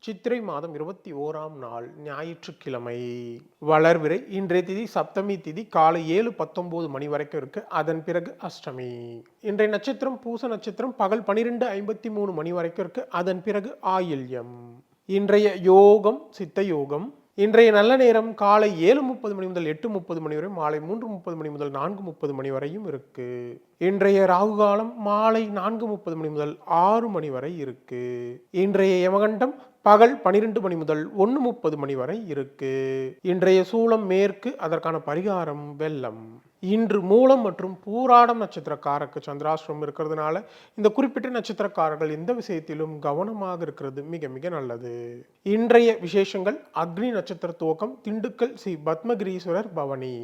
சித்திரை மாதம் இருபத்தி ஓராம் நாள் ஞாயிற்றுக்கிழமை. வளர்விரை இன்றைய திதி சப்தமி திதி காலை ஏழு பத்தொம்போது மணி வரைக்கும் இருக்கு. அதன் பிறகு அஷ்டமி. இன்றைய நட்சத்திரம் பூச நட்சத்திரம் பகல் பனிரெண்டு ஐம்பத்தி மூணு மணி வரைக்கும் இருக்கு. அதன் பிறகு ஆயில்யம். இன்றைய யோகம் சித்த யோகம். இன்றைய நல்ல நேரம் காலை ஏழு முப்பது மணி முதல் எட்டு முப்பது மணி வரை மாலை மூன்று முப்பது மணி முதல் நான்கு முப்பது மணி வரையும் இருக்கு. இன்றைய ராகு காலம் மாலை நான்கு முப்பது மணி முதல் ஆறு மணி வரை இருக்கு. இன்றைய யமகண்டம் பகல் பனிரெண்டு மணி முதல் ஒன்று முப்பது மணி வரை இருக்கு. இன்றைய சூலம் மேற்கு அதற்கான பரிகாரம் வெள்ளம். இன்று மூலம் மற்றும் பூராடம் நட்சத்திரக்காரருக்கு சந்திராசிரமம் இருக்கிறதுனால இந்த குறிப்பிட்ட நட்சத்திரக்காரர்கள் எந்த விஷயத்திலும் கவனமாக இருக்கிறது மிக மிக நல்லது. இன்றைய விசேஷங்கள் அக்னி நட்சத்திர துவக்கம் திண்டுக்கல் ஸ்ரீ பத்மகிரீஸ்வரர் பவனி.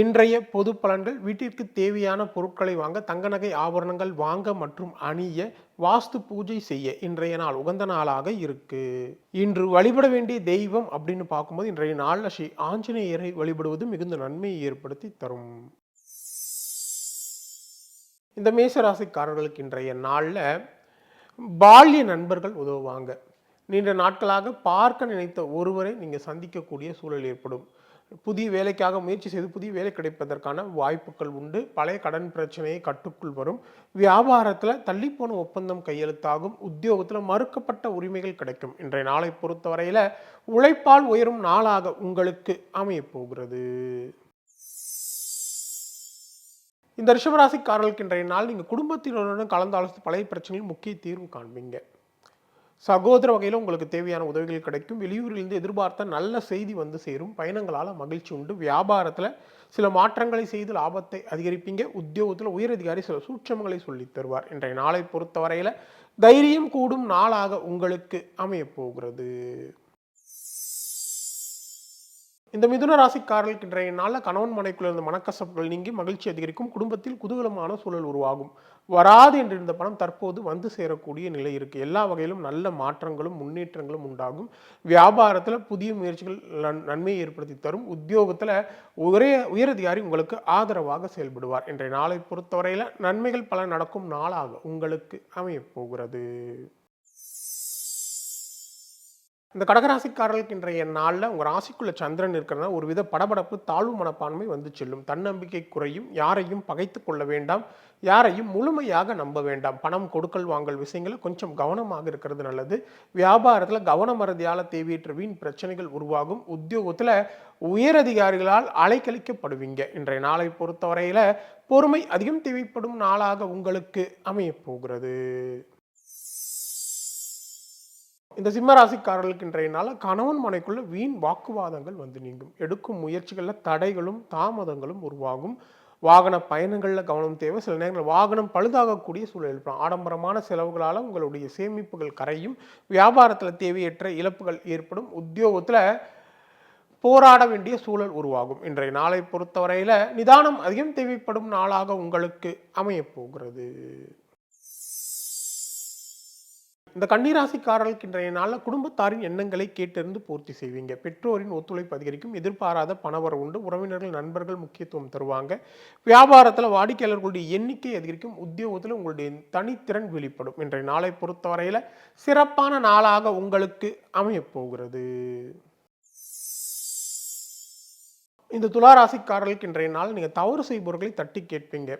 இன்றைய பொது பலன்கள் வீட்டிற்கு தேவையான பொருட்களை வாங்க தங்க நகை ஆபரணங்கள் வாங்க மற்றும் அணிய வாஸ்து பூஜை செய்ய இன்றைய நாள் உகந்த நாளாக இருக்கு. இன்று வழிபட வேண்டிய தெய்வம் அப்படின்னு பார்க்கும்போது இன்றைய நாளில் ஸ்ரீ ஆஞ்சநேயரை வழிபடுவது மிகுந்த நன்மையை ஏற்படுத்தி தரும். இந்த மேசராசிக்காரர்களுக்கு இன்றைய நாளில் பால்ய நண்பர்கள் உதவுவாங்க. நீண்ட நாட்களாக பார்க்க நினைத்த ஒருவரை நீங்கள் சந்திக்கக்கூடிய சூழல் ஏற்படும். புதிய வேலைக்காக முயற்சி செய்து புதிய வேலை கிடைப்பதற்கான வாய்ப்புகள் உண்டு. பழைய கடன் பிரச்சனையை கட்டுக்குள் வரும். வியாபாரத்தில் தள்ளிப்போன ஒப்பந்தம் கையெழுத்தாகும். உத்தியோகத்தில் மறுக்கப்பட்ட உரிமைகள் கிடைக்கும். இன்றைய நாளை பொறுத்தவரையில் உழைப்பால் உயரும் நாளாக உங்களுக்கு அமையப்போகிறது இந்த ரிஷபராசிக்காரர்களுக்கு இன்றைய நாள் நீங்கள் குடும்பத்தினருடன் கலந்து ஆலோசித்து பழைய பிரச்சனையில் முக்கிய தீர்வு காண்பீங்க. சகோதர வகையில் உங்களுக்கு தேவையான உதவிகள் கிடைக்கும். வெளியூரிலிருந்து எதிர்பார்த்த நல்ல செய்தி வந்து சேரும். பயணங்களால் மகிழ்ச்சி உண்டு. வியாபாரத்தில் சில மாற்றங்களை செய்து லாபத்தை அதிகரிப்பீங்க. உத்தியோகத்தில் உயரதிகாரி சில சூட்சமங்களை சொல்லித் தருவார். இன்றைய நாளை பொறுத்தவரையில் தைரியம் கூடும் நாளாக உங்களுக்கு அமையப் போகிறது. இந்த மிதுன ராசிக்காரர்களுக்கு இன்றைய நாளில் கணவன் மனைக்குள்ள இருந்த மனக்கசப்புகள் நீங்கி மகிழ்ச்சி அதிகரிக்கும். குடும்பத்தில் குதூகலமான சூழல் உருவாகும். வராது என்றிருந்த பணம் தற்போது வந்து சேரக்கூடிய நிலை இருக்கு. எல்லா வகையிலும் நல்ல மாற்றங்களும் முன்னேற்றங்களும் உண்டாகும். வியாபாரத்தில் புதிய முயற்சிகள் நன்- நன்மையை ஏற்படுத்தி தரும். உத்தியோகத்தில் ஒரே உயரதிகாரி உங்களுக்கு ஆதரவாக செயல்படுவார். இன்றைய நாளை பொறுத்தவரையில் நன்மைகள் பல நடக்கும் நாளாக உங்களுக்கு அமையப் போகிறது. இந்த கடகராசிக்காரர்களுக்கு இன்றைய நாளில் உங்கள் ராசிக்குள்ள சந்திரன் இருக்கிறனா ஒரு வித படபடப்பு தாழ்வு மனப்பான்மை வந்து செல்லும். தன்னம்பிக்கை குறையும். யாரையும் பகைத்து கொள்ள வேண்டாம். யாரையும் முழுமையாக நம்ப வேண்டாம். பணம் கொடுக்கல் வாங்கல் விஷயங்களில் கொஞ்சம் கவனமாக இருக்கிறது நல்லது. வியாபாரத்தில் கவனமறதியால் தேவையற்ற வீண் பிரச்சனைகள் உருவாகும். உத்தியோகத்தில் உயரதிகாரிகளால் அலைக்கழிக்கப்படுவீங்க. இன்றைய நாளை பொறுத்தவரையில் பொறுமை அதிகம் தேவைப்படும் நாளாக உங்களுக்கு அமையப் போகிறது. இந்த சிம்மராசிக்காரர்களுக்கு இன்றைய நாள் கணவன் மனைக்குள்ள வீண் வாக்குவாதங்கள் வந்து நீங்கும். எடுக்கும் முயற்சிகளில் தடைகளும் தாமதங்களும் உருவாகும். வாகன பயணங்களில் கவனம் தேவை. சில நேரங்களில் வாகனம் பழுதாகக்கூடிய சூழல் ஏற்படும். ஆடம்பரமான செலவுகளால் உங்களுடைய சேமிப்புகள் கரையும். வியாபாரத்தில் தேவையற்ற இழப்புகள் ஏற்படும். உத்தியோகத்தில் போராட வேண்டிய சூழல் உருவாகும். இன்றைய நாளை பொறுத்தவரையில் நிதானம் அதிகம் தேவைப்படும் நாளாக உங்களுக்கு அமையப் போகிறது இந்த கன்னிராசிக்காரர்களுக்கு இன்றைய நாளில் குடும்பத்தாரின் எண்ணங்களை கேட்டிருந்து பூர்த்தி செய்வீங்க. பெற்றோரின் ஒத்துழைப்பு அதிகரிக்கும். எதிர்பாராத பணவரம் உண்டு. உறவினர்கள் நண்பர்கள் முக்கியத்துவம் தருவாங்க. வியாபாரத்தில் வாடிக்கையாளர்களுடைய எண்ணிக்கை அதிகரிக்கும். உத்தியோகத்தில் உங்களுடைய தனித்திறன் வெளிப்படும் இன்றைய நாளை பொறுத்தவரையில் சிறப்பான நாளாக உங்களுக்கு அமையப்போகிறது இந்த துளாராசிக்காரர்களுக்கு இன்றைய நாள் நீங்கள் தவறு செய்பவர்களை தட்டி கேட்பீங்க.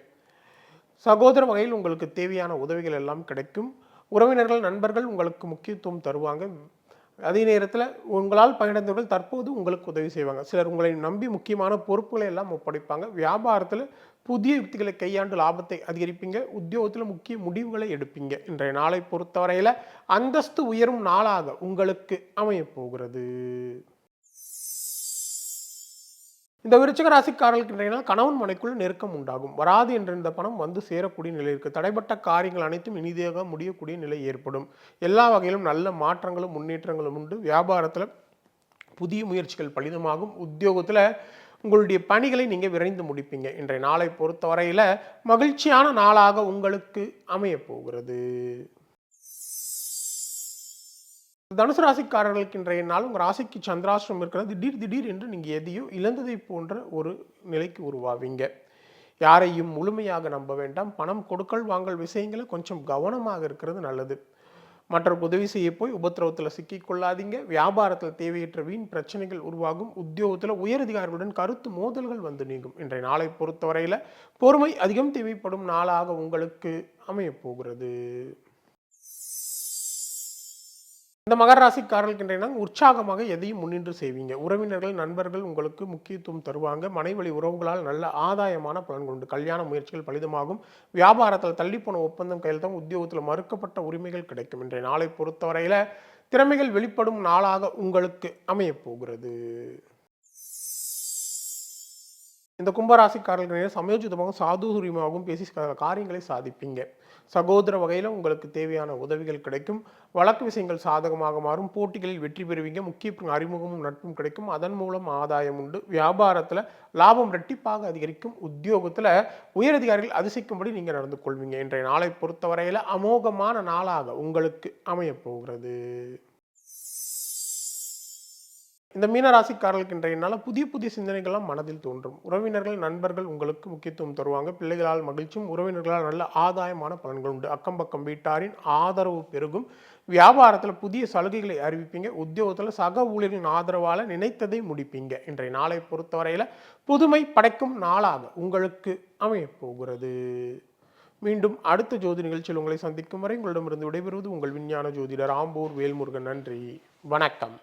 சகோதர வகையில் உங்களுக்கு தேவையான உதவிகள் எல்லாம் கிடைக்கும். உறவினர்கள் நண்பர்கள் உங்களுக்கு முக்கியத்துவம் தருவாங்க. அதே நேரத்தில் உங்களால் பயனடைந்தவர்கள் தற்போது உங்களுக்கு உதவி செய்வாங்க. சிலர் உங்களை நம்பி முக்கியமான பொறுப்புகளை எல்லாம் ஒப்படைப்பாங்க. வியாபாரத்தில் புதிய யுக்திகளை கையாண்டு லாபத்தை அதிகரிப்பீங்க. உத்தியோகத்தில் முக்கிய முடிவுகளை எடுப்பீங்க. இன்றைய நாளை பொறுத்தவரையில் அந்தஸ்து உயரும் நாளாக உங்களுக்கு அமையப் போகிறது. இந்த விருச்சிக ராசிக்காரர்களுக்கு இன்றைய நாள் கணவன் மனைக்குள் நெருக்கம் உண்டாகும். வராது என்ற இந்த பணம் வந்து சேரக்கூடிய நிலை இருக்கு. தடைப்பட்ட காரியங்கள் அனைத்தும் இனிதாக முடியக்கூடிய நிலை ஏற்படும். எல்லா வகையிலும் நல்ல மாற்றங்களும் முன்னேற்றங்களும் உண்டு. வியாபாரத்தில் புதிய முயற்சிகள் பலிதமாகும். உத்தியோகத்தில் உங்களுடைய பணிகளை நீங்கள் விரைந்து முடிப்பீங்க. இன்றைய நாளை பொறுத்தவரையில் மகிழ்ச்சியான நாளாக உங்களுக்கு அமையப் போகிறது. தனுசு ராசிக்காரர்களுக்கு இன்றைய நாள் உங்கள் ராசிக்கு சந்திராசிரம் இருக்கிறது. திடீர் திடீர் என்று நீங்கள் எதையோ இழந்ததை போன்ற ஒரு நிலைக்கு உருவாவீங்க. யாரையும் முழுமையாக நம்ப வேண்டாம். பணம் கொடுக்கல் வாங்கல் விஷயங்களை கொஞ்சம் கவனமாக இருக்கிறது நல்லது. மற்ற உதவி செய்ய போய் உபத்திரவத்தில் சிக்கிக்கொள்ளாதீங்க வியாபாரத்தில் தேவையற்ற வீண் பிரச்சனைகள் உருவாகும். உத்தியோகத்தில் உயரதிகாரிகளுடன் கருத்து மோதல்கள் வந்து நீங்கும். இன்றைய நாளை பொறுத்தவரையில் பொறுமை அதிகம் தேவைப்படும் நாளாக உங்களுக்கு அமையப்போகிறது இந்த மகர ராசிக்காரர்களுக்கு உற்சாகமாக எதையும் முன்னின்று செய்வீங்க. உறவினர்கள் நண்பர்கள் உங்களுக்கு முக்கியத்துவம் தருவாங்க. மனைவழி உறவுகளால் நல்ல ஆதாயமான பலன் கொண்டு கல்யாண முயற்சிகள் பலிதமாகும். வியாபாரத்தில் தள்ளிப்போன ஒப்பந்தம் கையெழுத்தம் உத்தியோகத்தில் மறுக்கப்பட்ட உரிமைகள் கிடைக்கும். இன்றைய நாளை பொறுத்தவரையில் திறமைகள் வெளிப்படும் நாளாக உங்களுக்கு அமையப் போகிறது. இந்த கும்பராசிக்காரர்கள் சமயோஜிதமாகவும் சாதுரியமாகவும் பேசி காரியங்களை சாதிப்பீங்க. சகோதர வகையில் உங்களுக்கு தேவையான உதவிகள் கிடைக்கும். வழக்கு விஷயங்கள் சாதகமாக மாறும். போட்டிகளில் வெற்றி பெறுவீங்க. முக்கிய அறிமுகமும் நட்பும் கிடைக்கும். அதன் மூலம் ஆதாயம் உண்டு. வியாபாரத்தில் லாபம் ரெட்டிப்பாக அதிகரிக்கும். உத்தியோகத்தில் உயரதிகாரிகள் அதிசயிக்கும்படி நீங்கள் நடந்து கொள்வீங்க. இன்றைய நாளை பொறுத்தவரையில் அமோகமான நாளாக உங்களுக்கு அமையப் போகிறது. இந்த மீனராசிக்காரர்களுக்கு இன்றைய நாள் புதிய புதிய சிந்தனைகள்லாம் மனதில் தோன்றும். உறவினர்கள் நண்பர்கள் உங்களுக்கு முக்கியத்துவம் தருவாங்க. பிள்ளைகளால் மகிழ்ச்சியும் உறவினர்களால் நல்ல ஆதாயமான பலன்கள் உண்டு. அக்கம் பக்கம் வீட்டாரின் ஆதரவு பெருகும். வியாபாரத்தில் புதிய சலுகைகளை அறிவிப்பீங்க. உத்தியோகத்தில் சக ஊழியர்களின் ஆதரவால் நினைத்ததை முடிப்பீங்க. இன்றைய நாளை பொறுத்தவரையில் புதுமை படைக்கும் நாளாக உங்களுக்கு அமையப் போகிறது. மீண்டும் அடுத்த ஜோதி நிகழ்ச்சியில் உங்களை சந்திக்கும் வரை உங்களிடமிருந்து விடைபெறுவது உங்கள் விஞ்ஞான ஜோதிடர் ஆம்பூர் வேல்முருகன். நன்றி. வணக்கம்.